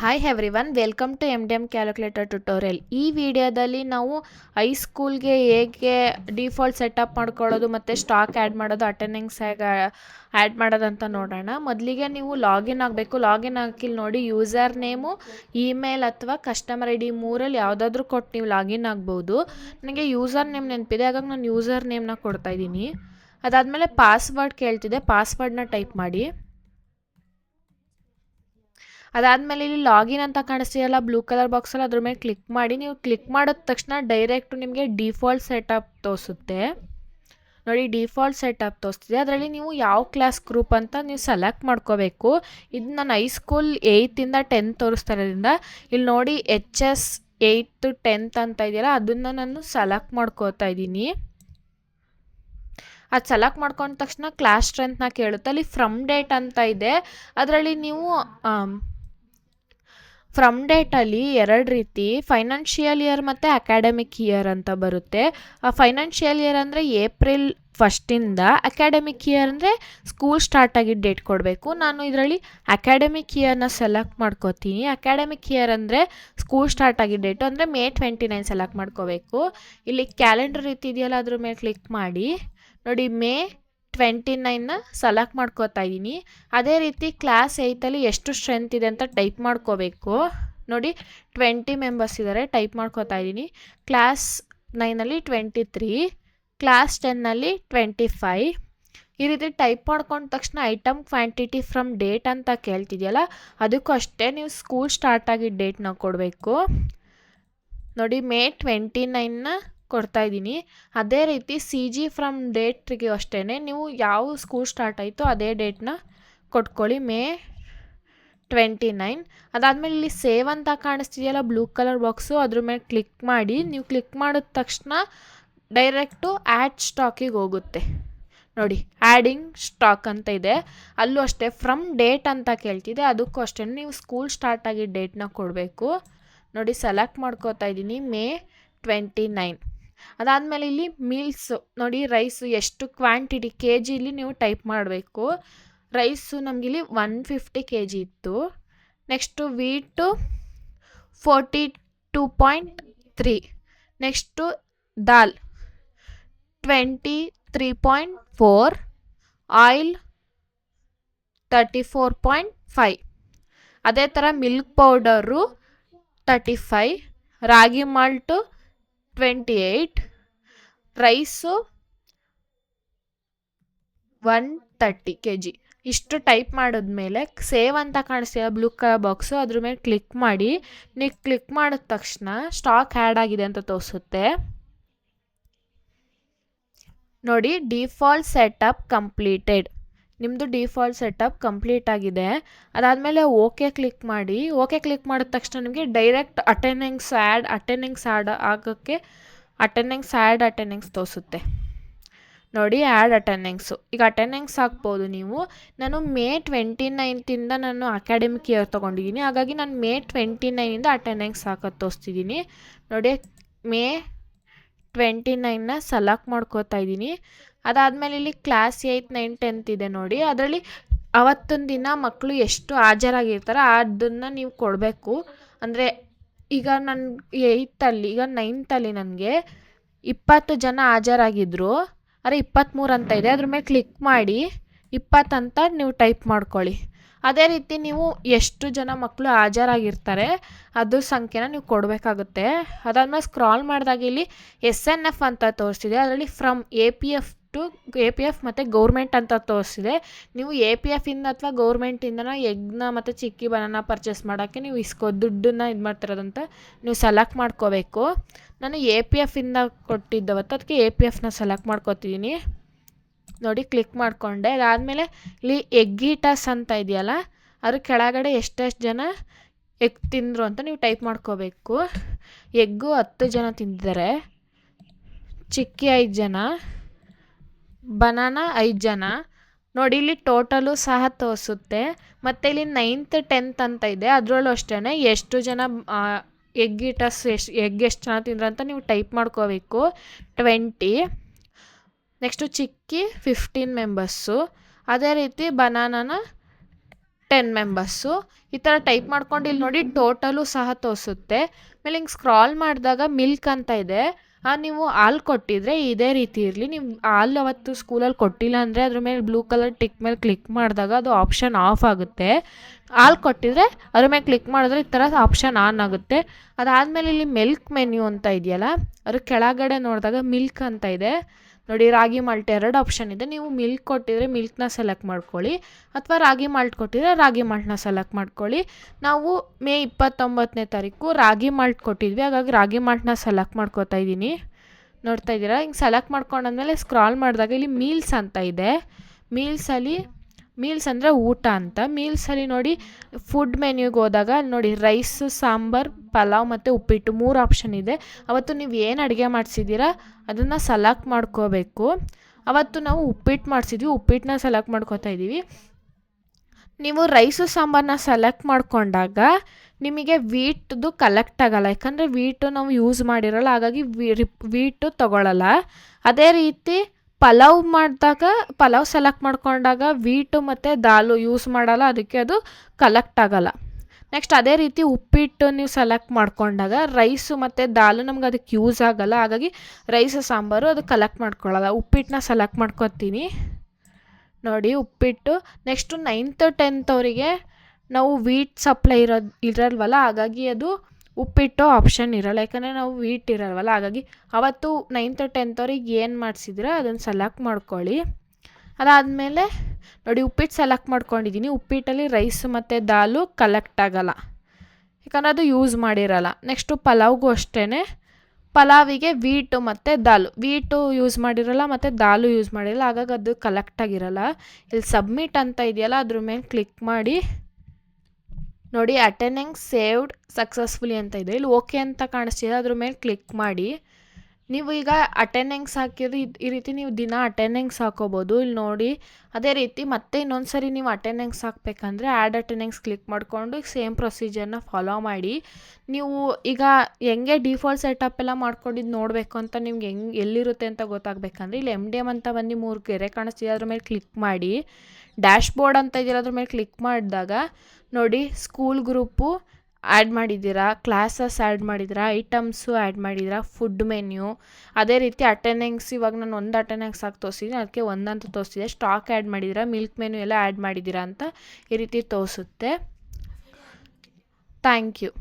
Hi everyone welcome to M D M calculator tutorial ಈ ವಿಡಿಯೋದಲ್ಲಿ ನಾವು ಹೈಸ್ಕೂಲ್ಗೆ ಹೇಗೆ ಡಿಫಾಲ್ಟ್ ಸೆಟಪ್ ಮಾಡ್ಕೊಳ್ಳೋದು ಮತ್ತು ಸ್ಟಾಕ್ ಆ್ಯಡ್ ಮಾಡೋದು ಅಟೆಂಡೆನ್ಸ್ ಹೇಗೆ ಆ್ಯಡ್ ಮಾಡೋದಂತ ನೋಡೋಣ. ಮೊದಲಿಗೆ ನೀವು ಲಾಗಿನ್ ಆಗಬೇಕು. ಲಾಗಿನ್ ಆಗಿಲ್ಲ ನೋಡಿ ಯೂಸರ್ ನೇಮು ಇಮೇಲ್ ಅಥವಾ ಕಸ್ಟಮರ್ ಐ ಡಿ ಮೂರಲ್ಲಿ ಯಾವುದಾದ್ರೂ ಕೊಟ್ಟು ನೀವು ಲಾಗಿನ್ ಆಗ್ಬೋದು. ನನಗೆ ಯೂಸರ್ ನೇಮ್ ನೆನಪಿದೆ, ಹಾಗಾಗಿ ನಾನು ಯೂಸರ್ ನೇಮ್ನ ಕೊಡ್ತಾ ಇದ್ದೀನಿ. ಅದಾದಮೇಲೆ ಪಾಸ್ವರ್ಡ್ ಕೇಳ್ತಿದೆ. ಪಾಸ್ವರ್ಡ್ನ ಟೈಪ್ ಮಾಡಿ. ಅದಾದಮೇಲೆ ಇಲ್ಲಿ ಲಾಗಿನ್ ಅಂತ ಕಾಣಿಸ್ತೀಯಲ್ಲ ಬ್ಲೂ ಕಲರ್ ಬಾಕ್ಸಲ್ಲಿ ಅದ್ರ ಮೇಲೆ ಕ್ಲಿಕ್ ಮಾಡಿ, ನೀವು ಕ್ಲಿಕ್ ಮಾಡಿದ ತಕ್ಷಣ ಡೈರೆಕ್ಟು ನಿಮಗೆ ಡಿಫಾಲ್ಟ್ ಸೆಟಪ್ ತೋರಿಸುತ್ತೆ. ನೋಡಿ ಡಿಫಾಲ್ಟ್ ಸೆಟಪ್ ತೋರಿಸ್ತಿದೆ. ಅದರಲ್ಲಿ ನೀವು ಯಾವ ಕ್ಲಾಸ್ ಗ್ರೂಪ್ ಅಂತ ನೀವು ಸೆಲೆಕ್ಟ್ ಮಾಡ್ಕೋಬೇಕು. ಇದು ನಾನು ಹೈಸ್ಕೂಲ್ ಏಯ್ತಿಂದ ಟೆಂತ್ ತೋರಿಸ್ತಾ ಇರೋದ್ರಿಂದ ಇಲ್ಲಿ ನೋಡಿ ಎಚ್ ಎಸ್ ಏಯ್ತು ಟೆಂತ್ ಅಂತ ಇದೆಯಲ್ಲ, ಅದನ್ನು ನಾನು ಸೆಲೆಕ್ಟ್ ಮಾಡ್ಕೋತಾ ಇದ್ದೀನಿ. ಅದು ಸೆಲೆಕ್ಟ್ ಮಾಡ್ಕೊಂಡ ತಕ್ಷಣ ಕ್ಲಾಸ್ ಸ್ಟ್ರೆಂತ್ನ ಕೇಳುತ್ತೆ. ಅಲ್ಲಿ ಫ್ರಮ್ ಡೇಟ್ ಅಂತ ಇದೆ. ಅದರಲ್ಲಿ ನೀವು ಫ್ರಮ್ ಡೇಟಲ್ಲಿ ಎರಡು ರೀತಿ ಫೈನಾನ್ಷಿಯಲ್ ಇಯರ್ ಮತ್ತು ಅಕಾಡೆಮಿಕ್ ಇಯರ್ ಅಂತ ಬರುತ್ತೆ. ಆ ಫೈನಾನ್ಷಿಯಲ್ ಇಯರ್ ಅಂದರೆ ಏಪ್ರಿಲ್ ಫಸ್ಟಿಂದ ಅಕಾಡೆಮಿಕ್ ಇಯರ್ ಅಂದರೆ ಸ್ಕೂಲ್ ಸ್ಟಾರ್ಟ್ ಆಗಿದ್ದ ಡೇಟ್ ಕೊಡಬೇಕು. ನಾನು ಇದರಲ್ಲಿ ಅಕಾಡೆಮಿಕ್ ಇಯರ್ನ ಸೆಲೆಕ್ಟ್ ಮಾಡ್ಕೋತೀನಿ. ಅಕಾಡೆಮಿಕ್ ಇಯರ್ ಅಂದರೆ ಸ್ಕೂಲ್ ಸ್ಟಾರ್ಟ್ ಆಗಿದ್ದ ಡೇಟು ಅಂದರೆ ಮೇ ಟ್ವೆಂಟಿ ನೈನ್ ಸೆಲೆಕ್ಟ್ ಮಾಡ್ಕೋಬೇಕು. ಇಲ್ಲಿ ಕ್ಯಾಲೆಂಡರ್ ರೀತಿ ಇದೆಯಲ್ಲ ಅದ್ರ ಮೇಲೆ ಕ್ಲಿಕ್ ಮಾಡಿ. ನೋಡಿ ಮೇ ಟ್ವೆಂಟಿ ನೈನ್ನ ಸೆಲೆಕ್ಟ್ ಮಾಡ್ಕೋತಾ ಇದ್ದೀನಿ ಅದೇ ರೀತಿ ಕ್ಲಾಸ್ ಏಯ್ತಲ್ಲಿ ಎಷ್ಟು ಸ್ಟ್ರೆಂತ್ ಇದೆ ಅಂತ ಟೈಪ್ ಮಾಡ್ಕೋಬೇಕು. ನೋಡಿ ಟ್ವೆಂಟಿ ಮೆಂಬರ್ಸ್ ಇದ್ದಾರೆ ಟೈಪ್ ಮಾಡ್ಕೋತಾ ಇದ್ದೀನಿ ಕ್ಲಾಸ್ ನೈನಲ್ಲಿ ಟ್ವೆಂಟಿ ತ್ರೀ ಕ್ಲಾಸ್ ಟೆನ್ನಲ್ಲಿ ಟ್ವೆಂಟಿ ಫೈ ಈ ರೀತಿ ಟೈಪ್ ಮಾಡ್ಕೊಂಡ ತಕ್ಷಣ ಐಟಮ್ ಕ್ವಾಂಟಿಟಿ ಫ್ರಮ್ ಡೇಟ್ ಅಂತ ಕೇಳ್ತಿದೆಯಲ್ಲ, ಅದಕ್ಕೂ ಅಷ್ಟೇ ನೀವು ಸ್ಕೂಲ್ ಸ್ಟಾರ್ಟ್ ಆಗಿದ್ದ ಡೇಟ್ನ ಕೊಡಬೇಕು. ನೋಡಿ ಮೇ ಟ್ವೆಂಟಿ ನೈನ್ನ ಕೊಡ್ತಾ ಇದ್ದೀನಿ. ಅದೇ ರೀತಿ ಸಿ ಜಿ ಫ್ರಮ್ ಡೇಟ್ಗೆ ಅಷ್ಟೇ ನೀವು ಯಾವ ಸ್ಕೂಲ್ ಸ್ಟಾರ್ಟ್ ಆಯಿತು ಅದೇ ಡೇಟ್ನ ಕೊಟ್ಕೊಳ್ಳಿ. ಮೇ ಟ್ವೆಂಟಿ ನೈನ್ ಅದಾದಮೇಲೆ ಇಲ್ಲಿ ಸೇವ್ ಅಂತ ಕಾಣಿಸ್ತಿದೆಯಲ್ಲ ಬ್ಲೂ ಕಲರ್ ಬಾಕ್ಸು ಅದ್ರ ಮೇಲೆ ಕ್ಲಿಕ್ ಮಾಡಿ, ನೀವು ಕ್ಲಿಕ್ ಮಾಡಿದ ತಕ್ಷಣ ಡೈರೆಕ್ಟು ಆ್ಯಡ್ ಸ್ಟಾಕಿಗೆ ಹೋಗುತ್ತೆ. ನೋಡಿ ಆ್ಯಡಿಂಗ್ ಸ್ಟಾಕ್ ಅಂತ ಇದೆ. ಅಲ್ಲೂ ಅಷ್ಟೇ ಫ್ರಮ್ ಡೇಟ್ ಅಂತ ಕೇಳ್ತಿದೆ. ಅದಕ್ಕೂ ಅಷ್ಟೇ ನೀವು ಸ್ಕೂಲ್ ಸ್ಟಾರ್ಟ್ ಆಗಿದ್ದ ಡೇಟ್ನ ಕೊಡಬೇಕು. ನೋಡಿ ಸೆಲೆಕ್ಟ್ ಮಾಡ್ಕೋತಾ ಇದ್ದೀನಿ. ಮೇ ಟ್ವೆಂಟಿ ನೈನ್ ಅದಾದಮೇಲೆ ಇಲ್ಲಿ ಮೀಲ್ಸು ನೋಡಿ ರೈಸು ಎಷ್ಟು ಕ್ವಾಂಟಿಟಿ ಕೆ ಜಿಲಿ ನೀವು ಟೈಪ್ ಮಾಡಬೇಕು. ರೈಸು ನಮಗಿಲ್ಲಿ ಒನ್ ಫಿಫ್ಟಿ ಕೆ ಜಿ ಇತ್ತು. Next wheat forty two point three next dal twenty three point four oil thirty four point five ಅದೇ ಥರ milk powder thirty five ragi malt twenty eight rice one thirty K G ಇಷ್ಟು type ಮಾಡಿದ್ಮೇಲೆ save ಅಂತ ಕಾಣಿಸ್ತೀಯ? Blue colour box ಅದ್ರ ಮೇಲೆ click ಮಾಡಿ. ನೀವು ಕ್ಲಿಕ್ ಮಾಡಿದ ತಕ್ಷಣ ಸ್ಟಾಕ್ ಆ್ಯಡ್ ಆಗಿದೆ ಅಂತ ತೋರಿಸುತ್ತೆ. ನೋಡಿ ಡಿಫಾಲ್ಟ್ ಸೆಟಪ್ ಕಂಪ್ಲೀಟೆಡ್ ನಿಮ್ಮದು ಡಿಫಾಲ್ಟ್ ಸೆಟಪ್ ಕಂಪ್ಲೀಟ್ ಆಗಿದೆ. ಅದಾದಮೇಲೆ ಓಕೆ ಕ್ಲಿಕ್ ಮಾಡಿ. ಓಕೆ ಕ್ಲಿಕ್ ಮಾಡಿದ ತಕ್ಷಣ ನಿಮಗೆ direct attendance add attendance add ಆಗೋಕ್ಕೆ ಅಟೆಂಡೆನ್ಸ್ ಆ್ಯಡ್ ಅಟೆಂಡೆನ್ಸ್ ತೋರಿಸುತ್ತೆ. ನೋಡಿ ಆ್ಯಡ್ ಅಟೆಂಡೆನ್ಸು ಈಗ ಅಟೆಂಡೆನ್ಸ್ ಹಾಕ್ಬೋದು ನೀವು. ನಾನು ಮೇ ಟ್ವೆಂಟಿ ನೈನ್ತಿಂದ ನಾನು ಅಕಾಡೆಮಿಕ್ ಇಯರ್ ತೊಗೊಂಡಿದ್ದೀನಿ. ಹಾಗಾಗಿ ನಾನು ಮೇ ಟ್ವೆಂಟಿ ನೈನಿಂದ ಅಟೆಂಡೆನ್ಸ್ ಹಾಕೋದು ತೋರಿಸ್ತಿದ್ದೀನಿ. ನೋಡಿ ಮೇ ಟ್ವೆಂಟಿ ನೈನ್ನ ಸೆಲೆಕ್ಟ್ ಮಾಡ್ಕೋತಾ ಇದ್ದೀನಿ. ಅದಾದಮೇಲೆ ಇಲ್ಲಿ ಕ್ಲಾಸ್ ಏಯ್ತ್ ನೈನ್ ಟೆಂತ್ ಇದೆ ನೋಡಿ. ಅದರಲ್ಲಿ ಅವತ್ತೊಂದು ದಿನ ಮಕ್ಕಳು ಎಷ್ಟು ಹಾಜರಾಗಿರ್ತಾರೆ ಅದನ್ನು ನೀವು ಕೊಡಬೇಕು. ಅಂದರೆ ಈಗ ನನ್ನ ಏಯ್ತಲ್ಲಿ ಈಗ ನೈನ್ತಲ್ಲಿ ನನಗೆ ಇಪ್ಪತ್ತು ಜನ ಹಾಜರಾಗಿದ್ದರು ಅರೆ ಇಪ್ಪತ್ತ್ಮೂರು ಅಂತ ಇದೆ. ಅದ್ರ ಮೇಲೆ ಕ್ಲಿಕ್ ಮಾಡಿ ಇಪ್ಪತ್ತಂತ ನೀವು ಟೈಪ್ ಮಾಡ್ಕೊಳ್ಳಿ. ಅದೇ ರೀತಿ ನೀವು ಎಷ್ಟು ಜನ ಮಕ್ಕಳು ಹಾಜರಾಗಿರ್ತಾರೆ, ಅದ್ರ ಸಂಖ್ಯೆನ ನೀವು ಕೊಡಬೇಕಾಗುತ್ತೆ. ಅದಾದಮೇಲೆ ಸ್ಕ್ರಾಲ್ ಮಾಡಿದಾಗ ಇಲ್ಲಿ ಎಸ್ ಎನ್ ಎಫ್ ಅಂತ ತೋರಿಸಿದೆ. ಅದರಲ್ಲಿ from A P F to A P F ಮತ್ತು ಗೌರ್ಮೆಂಟ್ ಅಂತ ತೋರಿಸಿದೆ. ನೀವು ಎ ಪಿ ಎಫಿಂದ ಅಥವಾ ಗೌರ್ಮೆಂಟಿಂದನ ಎಗ್ನ ಮತ್ತು ಚಿಕ್ಕಿ ಬನಾನ ಪರ್ಚೇಸ್ ಮಾಡೋಕ್ಕೆ ನೀವು ಇಸ್ಕೋ, ದುಡ್ಡನ್ನ ಇದು ಮಾಡ್ತಿರೋದಂತ ನೀವು ಸೆಲೆಕ್ಟ್ ಮಾಡ್ಕೋಬೇಕು. ನಾನು ಎ ಪಿ ಎಫಿಂದ ಕೊಟ್ಟಿದ್ದವತ್ತು ಅದಕ್ಕೆ ಎ ಪಿ ಎಫ್ನ ಸೆಲೆಕ್ಟ್ ಮಾಡ್ಕೋತಿದ್ದೀನಿ ನೋಡಿ ಕ್ಲಿಕ್ ಮಾಡಿಕೊಂಡೆ. ಅದಾದಮೇಲೆ ಇಲ್ಲಿ ಎಗ್ಗೀಟಸ್ ಅಂತ ಇದೆಯಲ್ಲ ಅದ್ರ ಕೆಳಗಡೆ ಎಷ್ಟೆಷ್ಟು ಜನ ಎಗ್ ತಿಂದರು ಅಂತ ನೀವು ಟೈಪ್ ಮಾಡ್ಕೋಬೇಕು. ಎಗ್ಗು ಹತ್ತು ಜನ ತಿಂದಿದ್ದಾರೆ. ಚಿಕ್ಕಿ ಐದು ಜನ. ಬನಾನ ಐದು ಜನ. ನೋಡಿ, ಇಲ್ಲಿ ಟೋಟಲು ಸಹ ತೋರಿಸುತ್ತೆ. ಮತ್ತು ಇಲ್ಲಿ ನೈನ್ತ್, ಟೆಂತ್ ಅಂತ ಇದೆ. ಅದರಲ್ಲೂ ಅಷ್ಟೇ ಎಷ್ಟು ಜನ ಎಗ್ ಇಟಸ್ ಎಷ್ಟು, ಎಗ್ ಎಷ್ಟು ಜನ ತಿಂದ್ರೆ ಅಂತ ನೀವು ಟೈಪ್ ಮಾಡ್ಕೋಬೇಕು. Twenty. Next chikki, fifteen members. ಅದೇ ರೀತಿ ಬನಾನಾನ ಟೆನ್ ಮೆಂಬರ್ಸು. ಈ ಥರ ಟೈಪ್ ಮಾಡ್ಕೊಂಡು ಇಲ್ಲಿ ನೋಡಿ ಟೋಟಲು ಸಹ ತೋರಿಸುತ್ತೆ. ಆಮೇಲೆ ಹಿಂಗೆ ಸ್ಕ್ರಾಲ್ ಮಾಡಿದಾಗ ಮಿಲ್ಕ್ ಅಂತ ಇದೆ. ನೀವು ಹಾಲು ಕೊಟ್ಟಿದ್ರೆ ಇದೇ ರೀತಿ ಇರಲಿ. ನೀವು ಹಾಲು ಅವತ್ತು ಸ್ಕೂಲಲ್ಲಿ ಕೊಟ್ಟಿಲ್ಲ ಅಂದರೆ ಅದ್ರ ಮೇಲೆ ಬ್ಲೂ ಕಲರ್ ಟಿಕ್ ಮೇಲೆ ಕ್ಲಿಕ್ ಮಾಡಿದಾಗ ಅದು ಆಪ್ಷನ್ ಆಫ್ ಆಗುತ್ತೆ. ಹಾಲು ಕೊಟ್ಟಿದ್ರೆ ಅದ್ರ ಮೇಲೆ ಕ್ಲಿಕ್ ಮಾಡಿದ್ರೆ ಈ ಥರ ಆಪ್ಷನ್ ಆನ್ ಆಗುತ್ತೆ. ಅದಾದಮೇಲೆ ಇಲ್ಲಿ ಮಿಲ್ಕ್ ಮೆನ್ಯೂ ಅಂತ ಇದೆಯಲ್ಲ, ಅದ್ರ ಕೆಳಗಡೆ ನೋಡಿದಾಗ ಮಿಲ್ಕ್ ಅಂತ ಇದೆ. ನೋಡಿ, ರಾಗಿ ಮಾಲ್ಟ್ ಎರಡು ಆಪ್ಷನ್ ಇದೆ. ನೀವು ಮಿಲ್ಕ್ ಕೊಟ್ಟಿದ್ರೆ ಮಿಲ್ಕ್ನ ಸೆಲೆಕ್ಟ್ ಮಾಡ್ಕೊಳ್ಳಿ. ಅಥವಾ ರಾಗಿ ಮಾಲ್ಟ್ ಕೊಟ್ಟಿದ್ರೆ ರಾಗಿ ಮಾಲ್ಟ್ನ ಸೆಲೆಕ್ಟ್ ಮಾಡ್ಕೊಳ್ಳಿ. ನಾವು ಮೇ ಇಪ್ಪತ್ತೊಂಬತ್ತನೇ ತಾರೀಕು ರಾಗಿ ಮಾಲ್ಟ್ ಕೊಟ್ಟಿದ್ವಿ. ಹಾಗಾಗಿ ರಾಗಿ ಮಾಲ್ಟ್ನ ಸೆಲೆಕ್ಟ್ ಮಾಡ್ಕೋತಾ ಇದ್ದೀನಿ. ನೋಡ್ತಾ ಇದ್ದೀರಾ? ಹಿಂಗೆ ಸೆಲೆಕ್ಟ್ ಮಾಡ್ಕೊಂಡಾದ್ಮೇಲೆ ಸ್ಕ್ರಾಲ್ ಮಾಡಿದಾಗ ಇಲ್ಲಿ ಮೀಲ್ಸ್ ಅಂತ ಇದೆ. ಮೀಲ್ಸಲ್ಲಿ ಮೀಲ್ಸ್ ಅಂದರೆ ಊಟ ಅಂತ. ಮೀಲ್ಸಲ್ಲಿ ನೋಡಿ ಫುಡ್ ಮೆನ್ಯೂಗೆ ಹೋದಾಗ ಅಲ್ಲಿ ನೋಡಿ ರೈಸ್ ಸಾಂಬಾರ್, ಪಲಾವ್ ಮತ್ತು ಉಪ್ಪಿಟ್ಟು ಮೂರು ಆಪ್ಷನ್ ಇದೆ. ಅವತ್ತು ನೀವು ಏನು ಅಡುಗೆ ಮಾಡಿಸಿದ್ದೀರಾ ಅದನ್ನು ಸೆಲೆಕ್ಟ್ ಮಾಡ್ಕೋಬೇಕು. ಅವತ್ತು ನಾವು ಉಪ್ಪಿಟ್ಟು ಮಾಡಿಸಿದ್ವಿ. ಉಪ್ಪಿಟ್ಟನ್ನ ಸೆಲೆಕ್ಟ್ ಮಾಡ್ಕೋತಾ ಇದ್ದೀವಿ ನೀವು ರೈಸು ಸಾಂಬಾರನ್ನ ಸೆಲೆಕ್ಟ್ ಮಾಡಿಕೊಂಡಾಗ ನಿಮಗೆ ವೀಟ್ದು ಕಲೆಕ್ಟ್ ಆಗೋಲ್ಲ. ಯಾಕಂದರೆ ವೀಟು ನಾವು ಯೂಸ್ ಮಾಡಿರೋಲ್ಲ. ಹಾಗಾಗಿ ವೀಟು ತೊಗೊಳ್ಳಲ್ಲ ಅದೇ ರೀತಿ ಪಲಾವ್ ಮಾಡಿದಾಗ, ಪಲಾವ್ ಸೆಲೆಕ್ಟ್ ಮಾಡ್ಕೊಂಡಾಗ ವೀಟು ಮತ್ತು ದಾಲು ಯೂಸ್ ಮಾಡಲ್ಲ, ಅದಕ್ಕೆ ಅದು ಕಲೆಕ್ಟ್ ಆಗಲ್ಲ. ನೆಕ್ಸ್ಟ್ ಅದೇ ರೀತಿ ಉಪ್ಪಿಟ್ಟು ನೀವು ಸೆಲೆಕ್ಟ್ ಮಾಡ್ಕೊಂಡಾಗ ರೈಸು ಮತ್ತು ದಾಲು ನಮ್ಗೆ ಅದಕ್ಕೆ ಯೂಸ್ ಆಗಲ್ಲ, ಹಾಗಾಗಿ ರೈಸ್ ಸಾಂಬಾರು ಅದು ಕಲೆಕ್ಟ್ ಮಾಡ್ಕೊಳ್ಳಲ್ಲ. ಉಪ್ಪಿಟ್ಟನ್ನ ಸೆಲೆಕ್ಟ್ ಮಾಡ್ಕೊತೀನಿ. ನೋಡಿ ಉಪ್ಪಿಟ್ಟು ನೆಕ್ಸ್ಟು ನೈನ್ತ್ ಟೆಂತ್ ಅವರಿಗೆ ನಾವು ವೀಟ್ ಸಪ್ಲೈ ಇರೋದು ಇರಲ್ವಲ್ಲ, ಹಾಗಾಗಿ ಅದು ಉಪ್ಪಿಟ್ಟು ಆಪ್ಷನ್ ಇರೋಲ್ಲ. ಯಾಕಂದರೆ ನಾವು ವೀಟ್ ಇರಲ್ವಲ್ಲ, ಹಾಗಾಗಿ ಅವತ್ತು ನೈನ್ತ್ ಟೆಂತ್ ಅವ್ರಿಗೆ ಏನು ಮಾಡಿಸಿದ್ರೆ ಅದನ್ನು ಸೆಲೆಕ್ಟ್ ಮಾಡ್ಕೊಳ್ಳಿ. ಅದಾದಮೇಲೆ ನೋಡಿ ಉಪ್ಪಿಟ್ಟು ಸೆಲೆಕ್ಟ್ ಮಾಡ್ಕೊಂಡಿದ್ದೀನಿ ಉಪ್ಪಿಟ್ಟಲ್ಲಿ ರೈಸ್ ಮತ್ತು ದಾಲು ಕಲೆಕ್ಟ್ ಆಗಲ್ಲ. ಯಾಕಂದರೆ ಅದು ಯೂಸ್ ಮಾಡಿರಲ್ಲ. ನೆಕ್ಸ್ಟು ಪಲಾವ್ಗೂ ಅಷ್ಟೇ ಪಲಾವಿಗೆ ವೀಟು ಮತ್ತು ದಾಲು. ವೀಟು ಯೂಸ್ ಮಾಡಿರಲ್ಲ, ಮತ್ತು ದಾಲು ಯೂಸ್ ಮಾಡಿರಲ್ಲ. ಹಾಗಾಗಿ ಅದು ಕಲೆಕ್ಟ್ ಆಗಿರಲ್ಲ. ಇಲ್ಲಿ ಸಬ್ಮಿಟ್ ಅಂತ ಇದೆಯಲ್ಲ, ಅದ್ರ ಮೇಲೆ ಕ್ಲಿಕ್ ಮಾಡಿ. ನೋಡಿ ಅಟೆಂಡಿಂಗ್ ಸೇವ್ಡ್ ಸಕ್ಸಸ್ಫುಲಿ ಅಂತ ಇದೆ. ಇಲ್ಲಿ ಓಕೆ ಅಂತ ಕಾಣಿಸ್ತಿದೆ. ಅದ್ರ ಮೇಲೆ ಕ್ಲಿಕ್ ಮಾಡಿ. ನೀವು ಈಗ ಅಟೆಂಡೆನ್ಸ್ ಹಾಕಿದ್ರೆ ಈ ರೀತಿ ನೀವು ದಿನ ಅಟೆಂಡೆನ್ಸ್ ಹಾಕೋಬೋದು. ಇಲ್ಲಿ ನೋಡಿ, ಅದೇ ರೀತಿ ಮತ್ತೆ ಇನ್ನೊಂದು ಸರಿ ನೀವು ಅಟೆಂಡೆನ್ಸ್ ಹಾಕಬೇಕಂದ್ರೆ ಆ್ಯಡ್ ಅಟೆಂಡೆನ್ಸ್ ಕ್ಲಿಕ್ ಮಾಡಿಕೊಂಡು ಸೇಮ್ ಪ್ರೊಸೀಜರ್ನ ಫಾಲೋ ಮಾಡಿ. ನೀವು ಈಗ ಹೆಂಗೆ ಡಿಫಾಲ್ಟ್ ಸೆಟಪ್ ಎಲ್ಲ ಮಾಡ್ಕೊಂಡಿದ್ದು ನೋಡಬೇಕು ಅಂತ ನಿಮ್ಗೆ ಹೆಂಗೆ, ಎಲ್ಲಿರುತ್ತೆ ಅಂತ ಗೊತ್ತಾಗಬೇಕಂದ್ರೆ ಇಲ್ಲಿ ಎಂ ಡಿ ಎಂ ಅಂತ ಬಂದು ಮೂರು ಗೆರೆ ಕಾಣಿಸ್ತಿದೆ. ಅದ್ರ ಮೇಲೆ ಕ್ಲಿಕ್ ಮಾಡಿ. ಡ್ಯಾಶ್ ಬೋರ್ಡ್ ಅಂತ ಇದೆಯಲ್ಲ ಅದ್ರ ಮೇಲೆ ಕ್ಲಿಕ್ ಮಾಡಿದಾಗ ನೋಡಿ ಸ್ಕೂಲ್ ಗ್ರೂಪು ಆ್ಯಡ್ ಮಾಡಿದ್ದೀರಾ ಕ್ಲಾಸಸ್ ಆ್ಯಡ್ ಮಾಡಿದ್ದೀರಾ ಐಟಮ್ಸು ಆ್ಯಡ್ ಮಾಡಿದ್ದೀರಾ ಫುಡ್ ಮೆನ್ಯೂ ಅದೇ ರೀತಿ ಅಟೆಂಡೆನ್ಸ್ ಇವಾಗ ನಾನು ಒಂದು ಅಟೆಂಡೆನ್ಸ್ ಹಾಕಿ ತೋರಿಸಿದ್ದೀನಿ ಅದಕ್ಕೆ ಒಂದಂತ ತೋರಿಸಿದೆ. ಸ್ಟಾಕ್ ಆ್ಯಡ್ ಮಾಡಿದ್ದೀರಾ ಮಿಲ್ಕ್ ಮೆನು ಎಲ್ಲ ಆ್ಯಡ್ ಮಾಡಿದ್ದೀರಾ ಅಂತ ಈ ರೀತಿ ತೋರಿಸುತ್ತೆ. Thank you